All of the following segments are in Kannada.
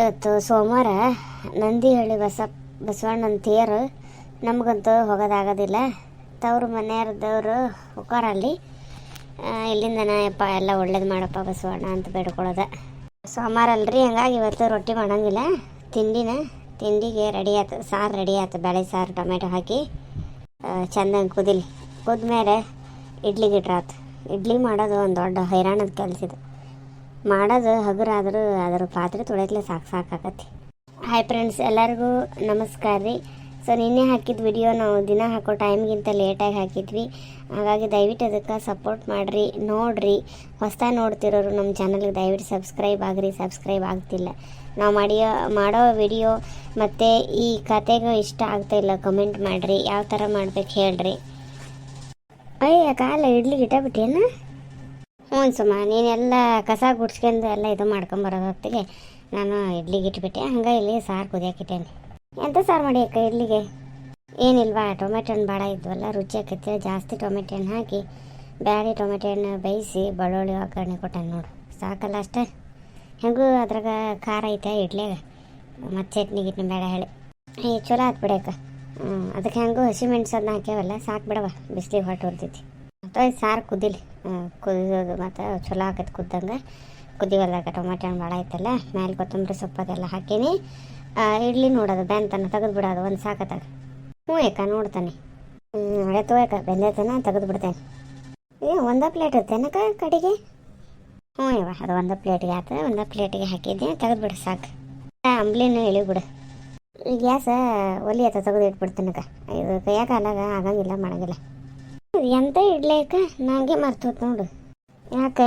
ಇವತ್ತು ಸೋಮವಾರ ನಂದಿಹಳ್ಳಿ ಬಸ ಬಸವಣ್ಣನ ತೇರು ನಮಗಂತೂ ಹೋಗೋದಾಗೋದಿಲ್ಲ. ತವ್ರ ಮನೆಯವ್ರದವರು ಇಲ್ಲಿಂದನ, ಯಪ್ಪ, ಎಲ್ಲ ಒಳ್ಳೇದು ಮಾಡಪ್ಪ ಬಸವಣ್ಣ ಅಂತ ಬೇಡ್ಕೊಳ್ಳೋದ. ಸೋಮವಾರ ಅಲ್ರಿ, ಹಂಗಾಗಿ ಇವತ್ತು ರೊಟ್ಟಿ ಮಾಡಂಗಿಲ್ಲ. ತಿಂಡಿನ, ತಿಂಡಿಗೆ ರೆಡಿ ಆಯ್ತು ಸಾರು ರೆಡಿ ಆಯ್ತು ಬೇಳೆ ಸಾರು, ಟೊಮೆಟೊ ಹಾಕಿ. ಚಂದಂಗೆ ಕುದಿಲಿ. ಕುದ್ಮೇಲೆ ಇಡ್ಲಿ ಗಿಟ್ರಾತು ಇಡ್ಲಿ ಮಾಡೋದು ಒಂದು ದೊಡ್ಡ ಹೈರಾಣದ ಕೆಲಸ ಇದು. ಮಾಡೋದು ಹಗುರಾದರೂ ಅದರ ಪಾತ್ರೆ ತೊಳೆಯತ್ಲೆ ಸಾಕು, ಸಾಕಾಗತ್ತೆ. ಹಾಯ್ ಫ್ರೆಂಡ್ಸ್ ಎಲ್ಲರಿಗೂ ನಮಸ್ಕಾರ ರೀ. ಸೊ ನಿನ್ನೆ ಹಾಕಿದ ವಿಡಿಯೋ ನಾವು ದಿನ ಹಾಕೋ ಟೈಮ್ಗಿಂತ ಲೇಟಾಗಿ ಹಾಕಿದ್ವಿ. ಹಾಗಾಗಿ ದಯವಿಟ್ಟು ಅದಕ್ಕೆ ಸಪೋರ್ಟ್ ಮಾಡಿರಿ. ನೋಡಿರಿ ಹೊಸ್ದಾಗಿ ನೋಡ್ತಿರೋರು ನಮ್ಮ ಚಾನಲ್ಗೆ ದಯವಿಟ್ಟು ಸಬ್ಸ್ಕ್ರೈಬ್ ಆಗ್ರಿ. ಸಬ್ಸ್ಕ್ರೈಬ್ ಆಗ್ತಿಲ್ಲ. ನಾವು ಮಾಡಿಯೋ, ಮಾಡೋ ವಿಡಿಯೋ ಮತ್ತು ಈ ಕತೆಗೂ ಇಷ್ಟ ಆಗ್ತಾ ಇಲ್ಲ ಕಮೆಂಟ್ ಮಾಡಿರಿ. ಯಾವ ಥರ ಮಾಡ್ಬೇಕು ಹೇಳ್ರಿ. ಅಯ್ಯ ಕಾಲ ಇಡ್ಲಿಗೆ ಇಟ್ಟಬಿಟ್ಟೇನ ಹ್ಞೂ ಸುಮ್ಮ ನೀನೆಲ್ಲ ಕಸ ಗುಡ್ಸ್ಕೊಂಡು ಎಲ್ಲ ಇದು ಮಾಡ್ಕೊಂಬರೋದು ಹೊತ್ತಿಗೆ ನಾನು ಇಡ್ಲಿಗೆ ಇಟ್ಬಿಟ್ಟೆ. ಹಂಗೆ ಇಲ್ಲಿ ಸಾರು ಕುದಿಯಾಕಿಟ್ಟೇನೆ. ಎಂತ ಸಾರು ಮಾಡಿ ಅಕ್ಕ ಇಡ್ಲಿಗೆ? ಏನಿಲ್ವಾ, ಟೊಮೆಟೊ ಹಣ್ಣು ಭಾಳ ಇದ್ವಲ್ಲ, ರುಚಿ ಆಕೈತೆ. ಜಾಸ್ತಿ ಟೊಮೆಟೊ ಹಣ್ಣು ಹಾಕಿ, ಬ್ಯಾಳೆ ಟೊಮೆಟೊ ಹಣ್ಣು ಬೇಯಿಸಿ ಬೆಳ್ಳುಳ್ಳಿ ಒಗ್ಗರಣೆ ಕೊಟ್ಟಾನ ನೋಡು. ಸಾಕಲ್ಲ ಅಷ್ಟೇ. ಹೆಂಗೂ ಅದ್ರಾಗ ಖಾರ ಐತೆ ಇಡ್ಲಿಗೆ ಮತ್ತು ಚಟ್ನಿ ಗಿಟ್ನಿ ಬೇಡ ಹೇಳಿ. ಏ, ಚಲೋ ಆತ್ ಬಿಡಕ್ಕ ಹ್ಞೂ ಅದಕ್ಕೆ ಹೆಂಗೂ ಹಸಿಮೆಣ್ಸು ಅದನ್ನ ಹಾಕ್ಯಾವಲ್ಲ, ಸಾಕು ಬಿಡವ ಬಿಸಿಲಿಗೆ ಹೊಟ್ಟು ಹೊರ್ತೈತಿ ಅಥವಾ ಸಾರು ಕುದಿಲಿ. ಕುದಿಯೋದು ಮತ್ತು ಚಲೋ ಆಗತ್ತೆ ಕುದ್ದಂಗೆ. ಕುದಿವಲ್ದಾಗ ಟೊಮೆಟೊ ಹಣ್ಣು ಭಾಳ ಐತಲ್ಲ ಮೇಲೆ ಕೊತ್ತಂಬರಿ ಸೊಪ್ಪು ಅದೆಲ್ಲ ಹಾಕೀನಿ. ಇಡ್ಲಿ ನೋಡೋದು, ಬೆಂತನ ತೆಗೆದು ಬಿಡೋದು ಒಂದು ಸಾಕತ್ತಾಗ. ಹ್ಞೂ ಏಕ ನೋಡ್ತಾನೆ ಅಡೆ ತೋಯಕ ಬೆಂದೈತನ ತೆಗೆದು ಬಿಡ್ತೇನೆ ಏ, ಒಂದೇ ಪ್ಲೇಟ್ ಇರ್ತೇನಕ ಕಡೆಗೆ? ಹ್ಞೂ ಇವ ಅದು ಒಂದು ಪ್ಲೇಟಿಗೆ ಆತ, ಒಂದು ಪ್ಲೇಟಿಗೆ ಹಾಕಿದ್ದೆ ತೆಗೆದು ಬಿಡು ಸಾಕು ಅಂಬ್ಲಿನ ಇಳಿಬಿಡು ಬಿಡು ಗ್ಯಾಸ ಒಲಿ ಆತ ತೆಗೆದು ಇಟ್ಬಿಡ್ತೇನಕ ಇದು ಕೈಯಾಗ ಅಲ್ಲಾಗ ಆಗಂಗಿಲ್ಲ, ಮಾಡಂಗಿಲ್ಲ. ಎಂತ ಇಡ್ಲೇಕ? ನಂಗೆ ಮರ್ತೋತ್ ನೋಡು. ಯಾಕೆ?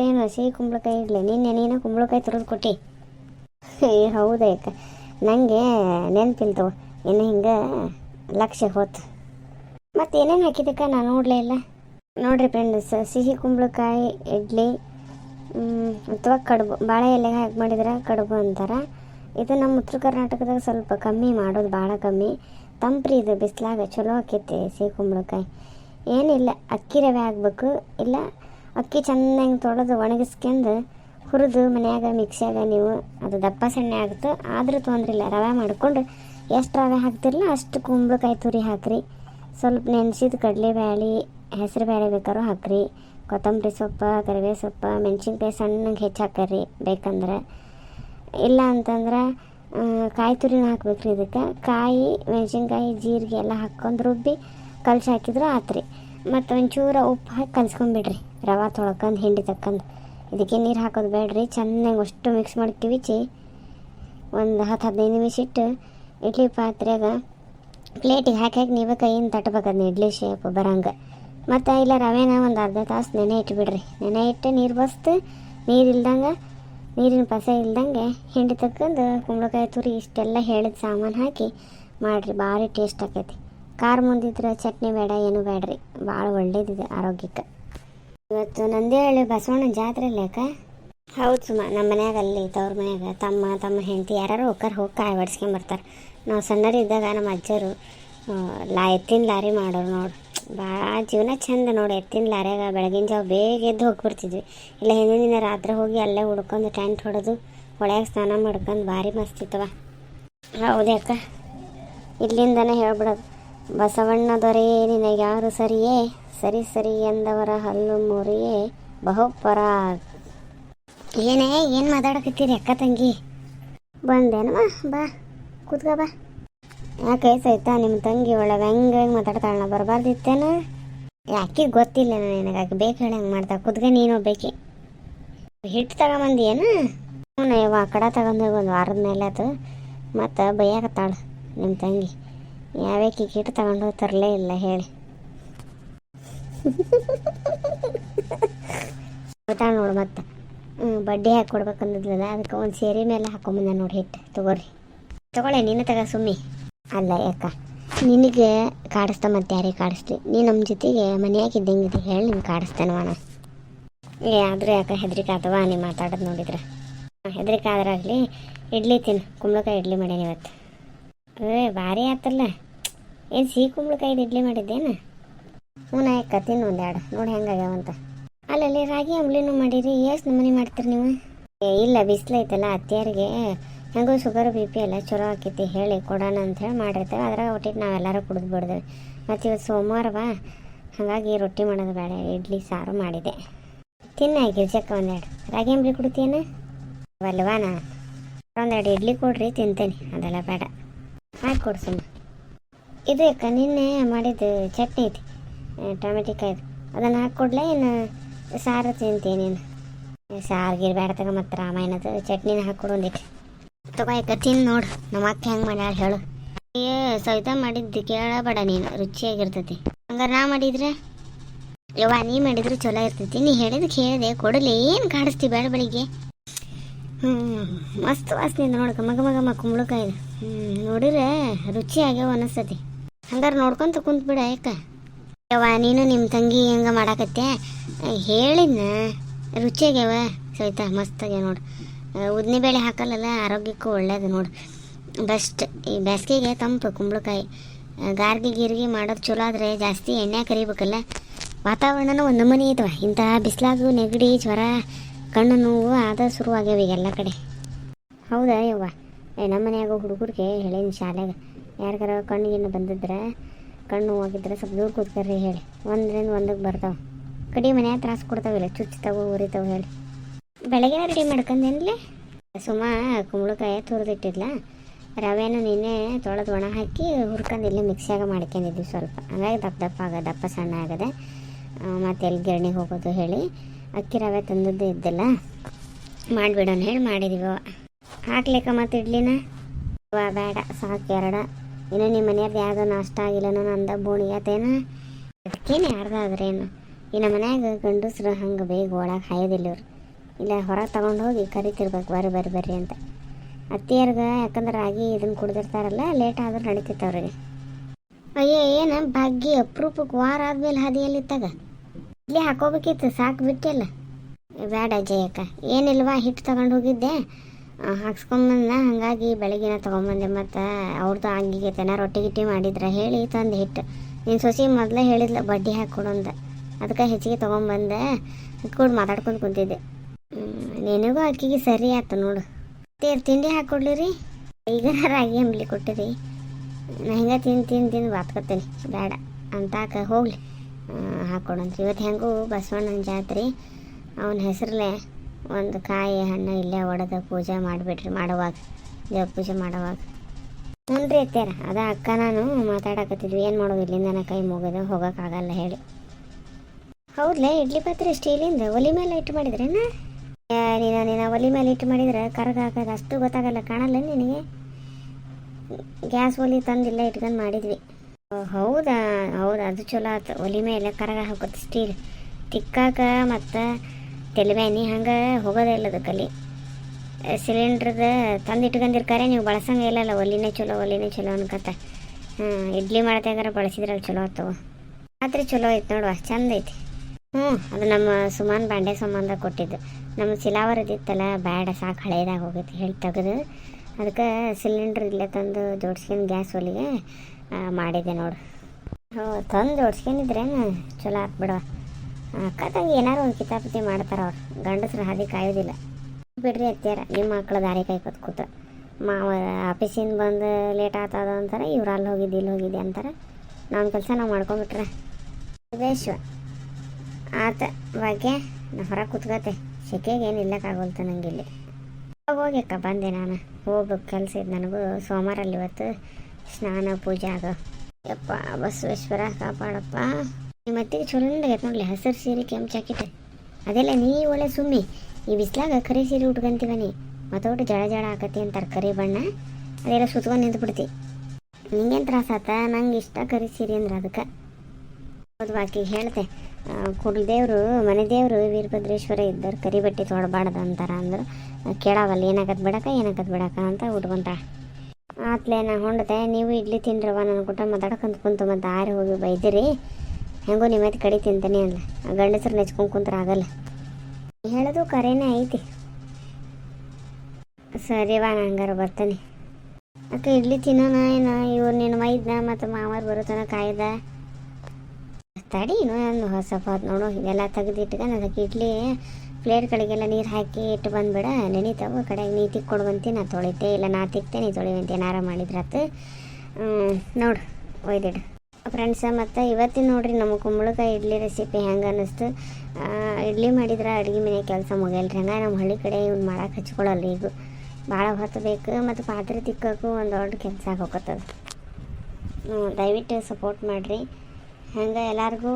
ಏನು? ಸಿಹಿ ಕುಂಬಳಕಾಯಿ ಇಡ್ಲಿ. ನಿನ್ನೆ ನೀನು ಕುಂಬಳಕಾಯಿ ತುರಿದು ಕೊಟ್ಟಿ. ಏ ಯಾಕ? ನನಗೆ ನೆನಪಿಲ್ತವ ಇನ್ನು ಹಿಂಗೆ ಲಕ್ಷ್ಯ ಹೋತು. ಮತ್ತೆ ಏನೇನು ಹಾಕಿದ್ದಕ್ಕ ನಾನು ನೋಡಲೇ ಇಲ್ಲ. ನೋಡ್ರಿ ಫ್ರೆಂಡ್ ಸಿಹಿ ಕುಂಬಳಕಾಯಿ, ಇಡ್ಲಿ ಅಥವಾ ಕಡುಬು. ಬಾಳೆ ಎಲೆಗೆ ಹಾಕಿ ಮಾಡಿದ್ರೆ ಕಡುಬು ಅಂತಾರೆ. ಇದು ನಮ್ಮ ಉತ್ತರ ಕರ್ನಾಟಕದಾಗ ಸ್ವಲ್ಪ ಕಮ್ಮಿ ಮಾಡೋದು ಭಾಳ ಕಮ್ಮಿ. ತಂಪ್ರಿ ಇದು ಬಿಸ್ಲಾಗ ಚಲೋ ಆಕೈತಿ ಸಿಹಿ ಕುಂಬಳಕಾಯಿ. ಏನಿಲ್ಲ, ಅಕ್ಕಿ ರವೆ ಆಗಬೇಕು. ಇಲ್ಲ, ಅಕ್ಕಿ ಚೆನ್ನಾಗಿ ತೊಳೆದು ಒಣಗಿಸ್ಕೊಂಡು ಹುರಿದು ಮನ್ಯಾಗ ಮಿಕ್ಸಿಯಾಗ ನೀವು ಅದು ದಪ್ಪ ಸಣ್ಣ ಆಗುತ್ತೆ ಆದರೂ ತೊಂದರೆ ಇಲ್ಲ ರವೆ ಮಾಡ್ಕೊಂಡು ಎಷ್ಟು ರವೆ ಹಾಕ್ತಿರಲ್ಲ ಅಷ್ಟು ಕುಂಬಳಕಾಯಿ ತುರಿ ಹಾಕ್ರಿ. ಸ್ವಲ್ಪ ನೆನೆಸಿದ ಕಡಲೆಬೇಳೆ ಹೆಸರು ಬೇಳೆ ಬೇಕಾದ್ರೂ ಹಾಕ್ರಿ. ಕೊತ್ತಂಬರಿ ಸೊಪ್ಪು, ಕರಿಬೇವು ಸೊಪ್ಪು, ಮೆಣಸಿನ್ಕಾಯಿ ಸಣ್ಣಗೆ ಹೆಚ್ಚು ಹಾಕರಿ ಬೇಕಂದ್ರೆ. ಇಲ್ಲ ಅಂತಂದ್ರೆ ಕಾಯಿ ತುರಿನ ಹಾಕ್ಬೇಕ್ರಿ ಇದಕ್ಕೆ. ಕಾಯಿ, ಮೆಣಸಿನ್ಕಾಯಿ, ಜೀರಿಗೆ ಎಲ್ಲ ಹಾಕ್ಕೊಂಡು ರುಬ್ಬಿ ಕಲ್ಸಿ ಹಾಕಿದ್ರೆ ಆತ್ರಿ. ಮತ್ತು ಒಂಚೂರು ಉಪ್ಪು ಹಾಕಿ ಕಲ್ಸ್ಕೊಂಬಿಡ್ರಿ. ರವೆ ತೊಳ್ಕೊಂಡು, ಹಿಂಡಿ ತಕ್ಕಂದು ಇದಕ್ಕೆ ನೀರು ಹಾಕೋದು ಬೇಡ್ರಿ. ಚೆನ್ನಾಗಿ ಅಷ್ಟು ಮಿಕ್ಸ್ ಮಾಡಿ ಕಿವಿಚಿ ಒಂದು ಹತ್ತು, ಹದಿನೈದು ನಿಮಿಷ ಇಟ್ಟು ಇಡ್ಲಿ ಪಾತ್ರೆಯಾಗ ಪ್ಲೇಟಿಗೆ ಹಾಕಿ ಹಾಕಿ ನೀವೇ ಕೈಯಿಂದ ತಟ್ಬೇಕು ಅದನ್ನ ಇಡ್ಲಿ ಶೇಪ್ ಬರಂಗೆ. ಮತ್ತು ಇಲ್ಲ ರವೆನ ಒಂದು ಅರ್ಧ ತಾಸು ನೆನೆ ಇಟ್ಬಿಡ್ರಿ. ನೆನೆ ಇಟ್ಟು ನೀರು ಬಸ್ತು, ನೀರು ಇಲ್ದಂಗೆ ನೀರಿನ ಪಸೆ ಇಲ್ದಂಗೆ ಹಿಂಡಿ ತಕ್ಕಂದು ಕುಂಬಳಕಾಯಿ ತುರಿ ಇಷ್ಟೆಲ್ಲ ಹೇಳಿದ ಸಾಮಾನು ಹಾಕಿ ಮಾಡಿರಿ, ಭಾರಿ ಟೇಸ್ಟ್ ಆಕೈತಿ. ಖಾರ ಮುಂದಿದ್ರೆ ಚಟ್ನಿ ಬೇಡ, ಏನು ಬೇಡ್ರಿ. ಭಾಳ ಒಳ್ಳೇದಿದೆ ಆರೋಗ್ಯಕ್ಕೆ. ಇವತ್ತು ನಂದೇ ಹೇಳಿ ಬಸವಣ್ಣ ಜಾತ್ರೆ ಲೇಕ ಹೌದು ಸುಮ್ಮ ನಮ್ಮ ಮನ್ಯಾಗ ಅಲ್ಲಿ ತವ್ರ ಮನ್ಯಾಗ ತಮ್ಮ ತಮ್ಮ ಹೆಂಡತಿ ಯಾರು ಹೋಗ್ತಾರೆ ಹೋಗಿ ಕಾಯಿ ಬಡಿಸ್ಕೊಂಬರ್ತಾರೆ ನಾವು ಸಣ್ಣರಿದ್ದಾಗ ನಮ್ಮ ಅಜ್ಜರು ಲಾ ಎತ್ತಿನ ಲಾರಿ ಮಾಡೋರು ನೋಡು ಭಾಳ ಜೀವನ ಚಂದ ನೋಡಿ. ಎತ್ತಿನ ಲಾರ್ಯಾಗ ಬೆಳಗಿನ ಜಾವ ಬೇಗ ಎದ್ದು ಹೋಗ್ಬಿಡ್ತಿದ್ವಿ. ಇಲ್ಲ ಹಿಂದಿನ ದಿನ ರಾತ್ರಿ ಹೋಗಿ ಅಲ್ಲೇ ಉಡ್ಕೊಂಡು ಟೆಂಟ್ ಹೊಡೆದು ಹೊಳ್ಯಾಗ ಸ್ನಾನ ಮಾಡ್ಕೊಂಡು ಭಾರಿ ಮಸ್ತ್ ಇತ್ತವ ಹೌದೇ ಅಕ್ಕ. ಇಲ್ಲಿಂದನೇ ಹೇಳ್ಬಿಡೋದು. ಬಸವಣ್ಣ ದೊರೆ, ನಿನಗೆ ಯಾರು ಸರಿಯೇ? ಸರಿ ಸರಿ ಎಂದವರ ಹಲ್ಲು ಮುರಿಯೇ? ಬಹುಪರ. ಏನೇ, ಏನು ಮಾತಾಡಕತ್ತೀರಿ ಅಕ್ಕ ತಂಗಿ? ಬಂದೇನಮ್ಮ, ಬಾ, ಕೂತ್ಕೋ ಬಾ. ಯಾಕೆ ಸೈತ ನಿಮ್ಮ ತಂಗಿ ಒಳಗೆ ಹೆಂಗೆ ಹೆಂಗೆ ಮಾತಾಡ್ತಾಳ ಬರಬಾರ್ದಿತ್ತೇನ? ಯಾಕೆ ಗೊತ್ತಿಲ್ಲ ನನಗೆ ಆಕೆ ಬೇಕು ಹೇಳಿ ಹಂಗೆ ಮಾಡ್ತಾ, ಕುದ್ಗೆ ನೀನು ಒಬ್ಬೇಕಿ. ಹಿಟ್ಟು ತಗೊಂಬಂದಿ ಏನು ಹ್ಞೂ ಕಡೆ ಕಡ ತಗೊಂಡೋಗಿ ಒಂದು ವಾರದ ಮೇಲೆ ಆತು. ಮತ್ತು ಬೈಯಾಕತ್ತಾಳ ನಿಮ್ಮ ತಂಗಿ. ಯಾವ್ಯಾಕೆ ಹಿಟ್ಟು ತಗೊಂಡು ತರಲೇ ಇಲ್ಲ, ಹೇಳಿ. ಗೊತ್ತಾಳ ನೋಡು ಮತ್ತೆ. ಹ್ಞೂ ಬಡ್ಡಿ ಹಾಕಿ ಕೊಡ್ಬೇಕಂದಿದ್ಲಲ್ಲ, ಅದಕ್ಕೆ ಒಂದು ಸೇರಿ ಮೇಲೆ ಹಾಕೊಂಬಂದ ನೋಡಿ ಹಿಟ್ಟು ತಗೋರಿ. ತಗೊಳ್ಳೆ ನೀನು ತಗ ಸುಮ್ಮಿ. ಅಲ್ಲ ಯಾಕ? ನಿನಗೆ ಕಾಡಿಸ್ತ ಮತ್ತೆ ಯಾರಿಗೆ ಕಾಡಿಸ್ಲಿ? ನೀ ನಮ್ಮ ಜೊತೆಗೆ ಮನೆಯಾಗಿದ್ದಂಗಿದೆ ಹೇಳಿ ನಿಮ್ಗೆ ಕಾಡಿಸ್ತಾನೆ ಅಣ್ಣ ಏ, ಆದರೂ ಯಾಕೆ ಹೆದರಿಕೆ ಆತವ? ನೀ ಮಾತಾಡೋದು ನೋಡಿದ್ರೆ. ಹೆದರಿಕೆ ಆದ್ರಾಗಲಿ ಇಡ್ಲಿ ತಿನ್ನು. ಕುಂಬಳಕಾಯಿ ಇಡ್ಲಿ ಮಾಡ್ಯಾನ ಇವತ್ತು. ಏ, ಭಾರಿ ಆತಲ್ಲ. ಏನು ಸಿಹಿ ಕುಂಬಳಕಾಯಿದು ಇಡ್ಲಿ ಮಾಡಿದ್ದೇನು? ಹ್ಞೂ ಯಾಕೆ ತಿನ್ನು ಒಂದೆರಡು ನೋಡಿ ಹೆಂಗಾಗ್ಯಾವಂತ ಅಲ್ಲಲ್ಲಿ ರಾಗಿ ಅಂಬ್ಲಿನೂ ಮಾಡಿರಿ. ಎಷ್ಟು ನಮ್ಮನೆ ಮಾಡ್ತೀರಿ ನೀವು? ಏ, ಇಲ್ಲ ಬಿಸಿಲೈತಲ್ಲ ಅತ್ತಿಯರಿಗೆ ಹೆಂಗೂ ಶುಗರ್ ಬಿ ಪಿ ಎಲ್ಲ ಚಲೋ ಆಕೈತಿ, ಹೇಳಿ ಕೊಡೋಣ ಅಂತ ಹೇಳಿ ಮಾಡಿರ್ತೇವೆ ಅದ್ರಾಗ ಒಟ್ಟಿಗೆ ನಾವೆಲ್ಲರೂ ಕುಡಿದು ಬಿಡ್ದೇವೆ ಮತ್ತು ಇವತ್ತು ಸೋಮವಾರ ಬಾ. ಹಾಗಾಗಿ ರೊಟ್ಟಿ ಮಾಡೋದು ಬೇಡ, ಇಡ್ಲಿ, ಸಾರು ಮಾಡಿದೆ. ತಿನ್ನ ಗಿರ್ಜಕ್ಕ ಒಂದೆರಡು. ರಾಗಿ ಅಂಬ್ಲಿ ಕುಡ್ತೀಯನ? ಅಲ್ವಾ ನಾ? ಒಂದೆರಡು ಇಡ್ಲಿ ಕೊಡ್ರಿ, ತಿಂತೇನೆ. ಅದೆಲ್ಲ ಬೇಡ. ಹಾಕಿ ಕೊಡ್ಸಮ್ಮ ಸುಮ್ಮ ಇದು ಯಾಕ, ನಿನ್ನೆ ಮಾಡಿದ್ದು ಚಟ್ನಿ ಐತಿ. ಟೊಮೆಟಿಕಾಯ್ದು ಅದನ್ನು ಹಾಕ್ಕೊಡ್ಲೆ ಇನ್ನು ಸಾರು ತಿಂತೀನಿ? ನೀನು ಸಾರ್ಗಿರ್ ಬೇಡ ತಗ ಮತ್ತು ರಾಮಾಯಣದ ಚಟ್ನಿನ ಹಾಕ್ಕೊಡು ಒಂದಿಟ್ಟು ತಗೋ ತಿಂದು ನೋಡು. ನಮ್ಮ ಅಕ್ಕ ಹೆಂಗೆ ಮಾಡ್ಯಾಳ ಹೇಳು. ಏ, ಸವಿತಾ ಮಾಡಿದ್ದು ಕೇಳಬೇಡ ನೀನು, ರುಚಿಯಾಗಿರ್ತೈತಿ. ಹಂಗಾರೆ ನಾ ಮಾಡಿದ್ರೆ? ಯವ್ವ, ನೀ ಮಾಡಿದ್ರೆ ಚಲೋ ಇರ್ತೈತಿ. ನೀ ಹೇಳಿದಕ್ಕೆ ಹೇಳಿದೆ ಕೊಡಲಿ, ಏನು ಕಾಡಿಸ್ತಿ ಬೇಡ ಬೆಳಿಗ್ಗೆ ಹ್ಞೂ ಮಸ್ತ್ ವಾಸನೆ ನೋಡು ಮಗ ಮಗ ಮಗ ಕುಂಬಳಕಾಯಿ ಹ್ಞೂ ನೋಡಿದ್ರೆ ರುಚಿ ಆಗ್ಯಾವ ಅನಿಸ್ತತಿ. ಹಂಗಾರೆ ನೋಡ್ಕೊಂತ ಕುಂತ ಬಿಡ ಯಾಕ ಯವ್ವ, ನೀನು ನಿಮ್ಮ ತಂಗಿ ಹೆಂಗೆ ಮಾಡಾಕತ್ತೆ. ಹೇಳಿದ್ನ? ರುಚಿಯಾಗ್ಯಾವ? ಸವಿತಾ, ಮಸ್ತ್ ಆಗ್ಯಾವ ನೋಡು. ಉದ್ನಿ ಬೇಳೆ ಹಾಕಲ್ಲಲ್ಲ ಆರೋಗ್ಯಕ್ಕೂ ಒಳ್ಳೇದು ನೋಡಿ. ಬೆಸ್ಟ್ ಈ ಬೇಸಿಗೆಗೆ ತಂಪು, ಕುಂಬಳಕಾಯಿ. ಗಾರ್ಗಿ ಗೀರ್ಗಿ ಮಾಡೋದು ಚಲೋ ಆದರೆ ಜಾಸ್ತಿ ಎಣ್ಣೆ ಕರಿಬೇಕಲ್ಲ. ವಾತಾವರಣನೂ ಒಂದು ಮನೆ ಐತವ ಇಂತಹ ಬಿಸಿಲಾಗು, ನೆಗಡಿ, ಜ್ವರ, ಕಣ್ಣು ನೋವು ಆದ ಶುರುವಾಗ್ಯಾವ ಈಗ ಎಲ್ಲ ಕಡೆ. ಹೌದಾ ಯವ್ವ? ನಮ್ಮ ಮನೆಯಾಗ ಹುಡುಗರಿಗೆ ಹೇಳೀನಿ ಶಾಲೆಗೆ ಯಾರಿಗಾರ ಕಣ್ಣಿಗಿನ್ನು ಬಂದಿದ್ರೆ, ಕಣ್ಣು ನೋವಾಗಿದ್ರೆ ಸ್ವಲ್ಪ ದೂರ ಕೂತ್ಕರ್ರಿ ಹೇಳಿ. ಒಂದರಿಂದ ಒಂದಕ್ಕೆ ಬರ್ತಾವೆ. ಕಡಿ ಮನೆ ತ್ರಾಸ ಕೊಡ್ತಾವಿಲ್ಲ. ಚುಚ್ತಾವು ಉರಿತಾವೆ ಹೇಳಿ. ಬೆಳಗ್ಗೆ ರೆಡಿ ಮಾಡ್ಕೊಂಡೇನಿಲ್ಲ ಸುಮಾ ಕುಂಬಳಕಾಯಿ ತುರಿದಿಟ್ಟಿದ್ಲ. ರವೆನ ನಿನ್ನೆ ತೊಳೆದು ಒಣ ಹಾಕಿ ಹುರ್ಕೊಂಡು ಇಲ್ಲಿ ಮಿಕ್ಸಿಯಾಗ ಮಾಡ್ಕೊಂಡಿದ್ವಿ ಸ್ವಲ್ಪ. ಹಂಗಾಗಿ ದಪ್ಪ ದಪ್ಪ ಆಗ, ದಪ್ಪ ಸಣ್ಣ ಆಗದೆ. ಮತ್ತು ಎಲ್ಲಿ ಗಿರಣಿಗೆ ಹೋಗೋದು ಹೇಳಿ ಅಕ್ಕಿ ರವೆ ತಂದದ್ದು ಇದ್ದಿಲ್ಲ ಮಾಡಿಬಿಡೋಣ ಹೇಳಿ ಮಾಡಿದೀವಿ. ಹಾಕ್ಲಿಕ್ಕ ಮತ್ತು ಇಡ್ಲಿನ? ಬೇಡ, ಸಾಕು ಎರಡ. ಇನ್ನು ನಿಮ್ಮ ಮನೆಯವ್ರದ್ದು ಯಾವುದೋ ನಾಷ್ಟ ಆಗಿಲ್ಲ ನಂದ ಬೋಣಿ ಆತೇನ ಅದಕ್ಕೇನು ಯಾರ್ದಾದ್ರೇನು. ಈ ನಮ್ಮ ಮನ್ಯಾಗ ಗಂಡಸ್ರು ಹಂಗೆ ಬೇಗ ಒಳಗೆ ಹಾಯೋದಿಲ್ಲ ಇವ್ರು. ಇಲ್ಲ ಹೊರಗೆ ತಗೊಂಡು ಹೋಗಿ ಕರಿತಿರ್ಬೇಕು, ಬರ್ರಿ ಬರ್ರಿ ಬರ್ರಿ ಅಂತ. ಅತ್ತಿಯರ್ಗೆ ಯಾಕಂದ್ರೆ ರಾಗಿ ಇದನ್ನು ಕುಡ್ದಿರ್ತಾರಲ್ಲ ಲೇಟ್ ಆದ್ರೆ ನಡೀತಿತ್ತು ಅವ್ರಿಗೆ. ಅಯ್ಯೋ, ಏನು ಭಾಗ್ಯ ಅಪ್ರೂಪಕ್ಕೆ ವಾರ ಆದ್ಮೇಲೆ ಹಾದಿಯಲ್ಲಿತ್ತಾಗ? ಇಲ್ಲಿ ಹಾಕೋಬೇಕಿತ್ತು, ಸಾಕು ಬಿಟ್ಟಿಲ್ಲ. ಬೇಡ ಜಯಕ್ಕ ಏನಿಲ್ವಾ, ಹಿಟ್ಟು ತಗೊಂಡು ಹೋಗಿದ್ದೆ. ಹಾಕ್ಸ್ಕೊಂಬಂದ ಹಾಗಾಗಿ ಬೆಳಗ್ಗೆನ ತೊಗೊಂಬಂದೆ ಮತ್ತು ಅವ್ರದ್ದು ಆಗಿಗೈತೆನ ರೊಟ್ಟಿ ಗಿಟ್ಟಿ ಮಾಡಿದ್ರೆ, ಹೇಳಿ ತಂದು ಹಿಟ್ಟು. ನೀನು ಸೊಸಿ ಮೊದಲೇ ಹೇಳಿದ್ಲ, ಬಡ್ಡಿ ಹಾಕ್ಕೊಡು ಅಂದ. ಅದಕ್ಕೆ ಹೆಚ್ಚಿಗೆ ತೊಗೊಂಬಂದೆ, ಕೂಡ ಮಾತಾಡ್ಕೊಂಡು ಕುಂತಿದ್ದೆ. ನಿನಗೂ ಆಕಿಗೆ ಸರಿ ಆಯ್ತು ನೋಡು. ತೇರು ತಿಂಡಿ ಹಾಕ್ಕೊಡ್ಲಿ ಈಗ ರಾಗಿ ಅಂಬ್ಲಿ ಕೊಟ್ಟಿರಿ. ನಾ ಹಿಂಗೆ ತಿಂದು ತಿಂದು ತಿಂದು ಬಾತ್ಕೊತೇನೆ. ಬೇಡ, ಅಂತಾಕ ಹೋಗ್ಲಿ. ಹಾಕ್ಕೊಡಂತ್ರಿ ಇವತ್ತು ಹೆಂಗೂ ಬಸವಣ್ಣನ ಜಾತ್ರೆ. ಅವನ ಹೆಸರಲ್ಲೇ ಒಂದು ಕಾಯಿ ಹಣ್ಣು ಇಲ್ಲೇ ಒಡೆದ ಪೂಜೆ ಮಾಡಿಬಿಟ್ರಿ, ಮಾಡುವಾಗ. ದೇವ್ರ ಪೂಜೆ ಮಾಡುವಾಗ. ಹ್ಞೂ ರೀ ಅತ್ಯಾರ ಅದ ಅಕ್ಕ ನಾನು ಮಾತಾಡಕತ್ತಿದ್ವಿ. ಏನು ಮಾಡೋದು ಇಲ್ಲಿಂದ ಕೈ ಮುಗಿದು ಹೋಗೋಕ್ಕಾಗಲ್ಲ ಹೇಳಿ. ಹೌದ್ಲೇ, ಇಡ್ಲಿ ಪಾತ್ರೆ ಸ್ಟೀಲಿಂದ ಒಲಿ ಮೇಲೆ ಇಟ್ಟು ಮಾಡಿದ್ರೇನಾ? ನೀನು ನೀನು ಒಲಿ ಮೇಲೆ ಇಟ್ಟು ಮಾಡಿದ್ರೆ ಕರ್ಗ ಹಾಕೋದು ಅಷ್ಟು ಗೊತ್ತಾಗಲ್ಲ, ಕಾಣಲ್ಲ ನಿನಗೆ? ಗ್ಯಾಸ್ ಒಲಿ ತಂದಿಲ್ಲ, ಇಟ್ಕೊಂಡು ಮಾಡಿದ್ವಿ. ಹೌದಾ? ಹೌದು, ಅದು ಚಲೋ ಆಯ್ತು ಒಲಿ ಮೇಲೆ ಕರಗ ಹಾಕೋದು ಸ್ಟೀಲ್ ತಿಕ್ಕಾಕ ಮತ್ತು ತೆಲಿಬ್ಯಾನಿ ಹಂಗೆ ಹೋಗೋದೇ ಇಲ್ಲ ಅದಕ್ಕಲ್ಲಿ. ಸಿಲಿಂಡ್ರದ ತಂದು ಇಟ್ಕೊಂಡಿರ್ತಾರೆ ನೀವು ಬಳಸಂಗೆ ಇಲ್ಲಲ್ಲ ಒಲಿನೇ ಚಲೋ ಒಲಿನೇ ಚಲೋ ಅನ್ಕತ್ತ. ಹ್ಞೂ ಇಡ್ಲಿ ಮಾಡ್ತಾಗಾರ ಬಳಸಿದ್ರಲ್ಲಿ ಚಲೋ ಆಯ್ತು ರಾತ್ರಿ ಚಲೋ ಐತೆ ನೋಡುವ ಚಂದ ಐತಿ. ಹ್ಞೂ ಅದು ನಮ್ಮ ಸುಮಾನ್ ಬಾಂಡೆ ಸಂಬಂಧ ಕೊಟ್ಟಿದ್ದು. ನಮ್ಮ ಸಿಲಾವರದಿತ್ತಲ್ಲ ಬೇಡ ಸಾಕು, ಹಳೇದಾಗ ಹೋಗೈತಿ ಹೇಳಿ ತೆಗೆದು ಅದಕ್ಕೆ ಸಿಲಿಂಡ್ರ್ ಇಲ್ಲೇ ತಂದು ಜೋಡ್ಸ್ಕೊಂಡು ಗ್ಯಾಸ್ ಒಲಿಗೆ ಮಾಡಿದೆ ನೋಡು. ಹ್ಞೂ ತಂದು ಜೋಡ್ಸ್ಕೊಂಡಿದ್ರೇನು ಚಲೋ ಹಾಕ್ಬಿಡ ಅಕ್ಕ ತಂಗಿ ಏನಾರು ಒಂದು ಕಿತಾಪತಿ ಮಾಡ್ತಾರೆ ಅವ್ರು. ಗಂಡಸ್ರು ಹಾದಿ ಕಾಯೋದಿಲ್ಲ. ಬಿಡ್ರಿ ಅತ್ಯಾರ ನಿಮ್ಮ ಮಕ್ಳು ದಾರಿ ಕಾಯ್ಕೊತ್ ಕೂತ. ಮಾವ ಆಫೀಸಿಂದ ಬಂದು ಲೇಟ್ ಆಗ್ತದ ಅಂತಾರೆ, ಇವ್ರು ಅಲ್ಲಿ ಹೋಗಿದ್ದು ಇಲ್ಲಿ ಹೋಗಿದ್ದೆ ಅಂತಾರೆ. ನಮ್ಮ ಕೆಲಸ ನಾವು ಮಾಡ್ಕೊಂಬಿಟ್ರೆ ಬೇಶ್ವ ಆತ ಬಗ್ಗೆ ನಾ ಹೊರಗೆ ಕೂತ್ಕೋತೆ. ಸೆಕೆಗೆ ಏನು ಇಲ್ಲಕ್ಕಾಗೋಲ್ತು ನಂಗೆ ಇಲ್ಲಿ ಹೋಗ್ಯಕ್ಕ ಬಂದೆ ನಾನು. ಹೋಗ್ಬೇಕು ಕೆಲಸ ಇದ್ದು ನನಗೂ. ಸೋಮವಾರಲ್ಲಿ ಇವತ್ತು ಸ್ನಾನ, ಪೂಜೆ ಆಗೋ. ಯಪ್ಪ, ಬಸವೇಶ್ವರ ಕಾಪಾಡಪ್ಪ. ನಿಮ್ಮ ಅತ್ತಿಗೆ ಚಲೋಂದಾಗೈತೆ ನೋಡಲಿ ಹಸಿರು ಸೀರೆ ಕೆಂಪು ಚಾಕಿತ್ತು ಅದೆಲ್ಲ ನೀ ಒಳ್ಳೆ ಸುಮ್ಮಿ. ಈ ಬಿಸ್ಲಾಗ ಕರಿ ಸೀರೆ ಉಟ್ಕೊಂತೀವನಿ ಮತ್ತೊಟ್ಟು ಜಳ ಜಳ ಆಕತಿ ಅಂತಾರೆ ಕರಿ ಬಣ್ಣ. ಅದೆಲ್ಲ ಸುತ್ಕೊಂಡು ನಿಂತ್ಬಿಡ್ತಿ. ನಿಂಗೇನು ತ್ರಾಸ ಆತ ನಂಗೆ ಇಷ್ಟ ಕರಿ ಸೀರೆ ಅಂದ್ರೆ ಅದಕ್ಕೆ ಹೌದು ಬಾಕಿಗೆ ಹೇಳ್ತೆ. ಕುಲದೇವರು ಮನೆ ದೇವರು ವೀರಭದ್ರೇಶ್ವರ ಇದ್ದರು ಕರಿ ಬಟ್ಟೆ ತೊಡಬಾರ್ದು ಅಂತಾರ ಅಂದ್ರೆ. ಕೇಳಾವಲ್ಲ ಏನಾಗತ್ ಬಿಡಕ ಏನಾಗತ್ ಬಿಡಕ ಅಂತ ಉಟ್ಕೊಂತ ಆತ್ಲೆ ನಾ ಹೊಂಡತೆ ನೀವು ಇಡ್ಲಿ ತಿನ್ರವ ನನ್ನ ಕೂಟ ಮಾತಾಡ್ಕಂತ ಕುಂತು ಮತ್ತು ಆರಿ ಹೋಗಿ ಬೈದಿರಿ. ಹೆಂಗೋ ನಿಮ್ಮತ್ತೆ ಕಡಿ ತಿಂತಾನೆ ಅಲ್ಲ ಗಂಡಸರು ನೆಚ್ಕೊಂಡು ಕುಂತ್ರ ಆಗಲ್ಲ. ಹೇಳೋದು ಕರೆನೇ ಐತಿ. ಸರಿ ನಾ ಹಂಗಾರ ಬರ್ತಾನೆ. ಅಕ್ಕ, ಇಡ್ಲಿ ತಿನ್ನೋಣ ಏನ? ಇವ್ರು ನಿನ್ನ ಮೈದ್ನ ಮತ್ತು ಮಾವಾರು ಬರೋತನ ಕಾಯ್ದ? ತಡಿ, ಇನ್ನೂ ಒಂದು ಹೊಸ ಪಾತ್ ನೋಡು ಇದೆಲ್ಲ ತೆಗೆದಿಟ್ಕೊಂಡು ಅದಕ್ಕೆ ಇಡ್ಲಿ ಪ್ಲೇಟ್ಗಳಿಗೆಲ್ಲ ನೀರು ಹಾಕಿ ಇಟ್ಟು ಬಂದ್ಬಿಡ. ನೆನೀತಾವು ಕಡೆಗೆ ನೀ ತಿಕ್ಕೊಡುವಂತೆ ನಾ ತೊಳಿತೆ ಇಲ್ಲ. ನಾ ತಿಕ್ತೆ, ನೀ ತೊಳಿವಂತೆ ಏನಾರ ಮಾಡಿದ್ರಾತು ನೋಡು, ಒಯ್ದಿಡು. ಫ್ರೆಂಡ್ಸ ಮತ್ತು ಇವತ್ತಿನ ನೋಡ್ರಿ, ನಮ್ಮ ಕುಂಬಳಕಾಯಿ ಇಡ್ಲಿ ರೆಸಿಪಿ ಹೆಂಗೆ ಅನ್ನಿಸ್ತು. ಇಡ್ಲಿ ಮಾಡಿದ್ರೆ ಅಡುಗೆ ಮನೆ ಕೆಲಸ ಮುಗಿಯಲ್ರಿ. ಹಂಗೆ ನಮ್ಮ ಹಳ್ಳಿ ಕಡೆ ಇವ್ನು ಮಾಡಕ್ಕೆ ಹಚ್ಕೊಳ್ಳಲ್ಲ ಈಗ. ಭಾಳ ಹೊತ್ತು ಬೇಕು, ಮತ್ತು ಪಾತ್ರೆ ತಿಕ್ಕೋಕ್ಕೂ ಒಂದು ದೊಡ್ಡ ಕೆಲಸ ಆಗೋಕತ್ತದ. ದಯವಿಟ್ಟು ಸಪೋರ್ಟ್ ಮಾಡಿರಿ. ಹಂಗೆ ಎಲ್ಲರಿಗೂ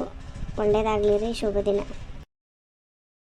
ಒಳ್ಳೇದಾಗಲಿ ರೀ ಶುಭ ದಿನ